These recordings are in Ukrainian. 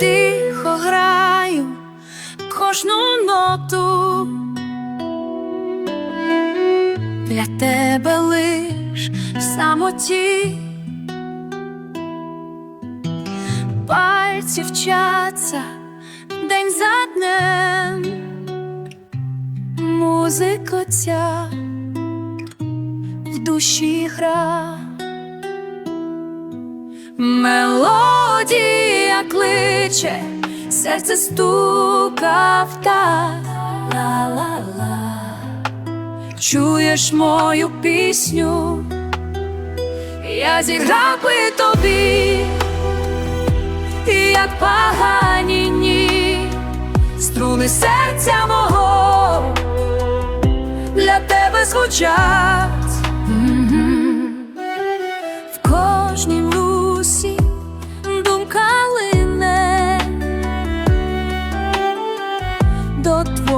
Тихо граю кожну ноту. Для тебе лиш в самоті. Пальці вчаться день за днем. Музика ця душі гра. Мелодія кличе, серце стукав так. Ла-ла-ла. Чуєш мою пісню, я зіграв би тобі, як погані ні, струни серця мого для тебе звучать.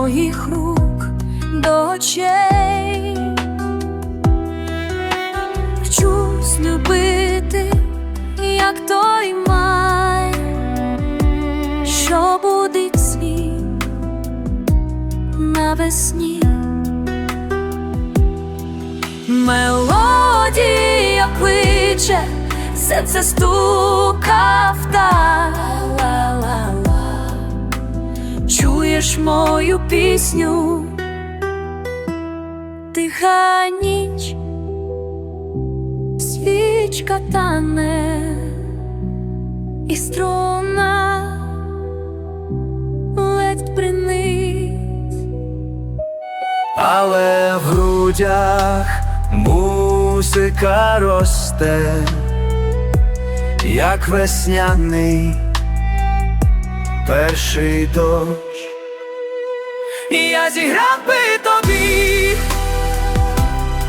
Твоїх рук, до очей. Вчусь любити, як той май, що будить світ навесні. Мелодія кличе, серце стукав так. Чуєш мою пісню, тиха ніч, свічка тане, і струна ледь принить. але в грудях музика росте, як весняний перший дощ. І Я зіграв би тобі,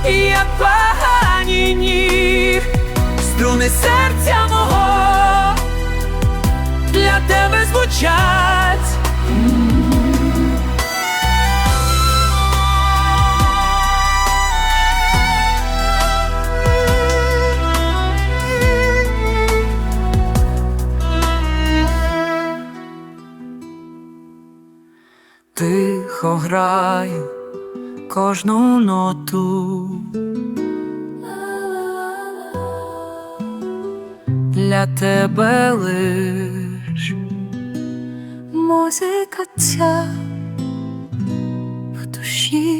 І як погані ні, струни серця мого для тебе звучать. Тихо граю кожну ноту. Для тебе лиш Музика ця в душі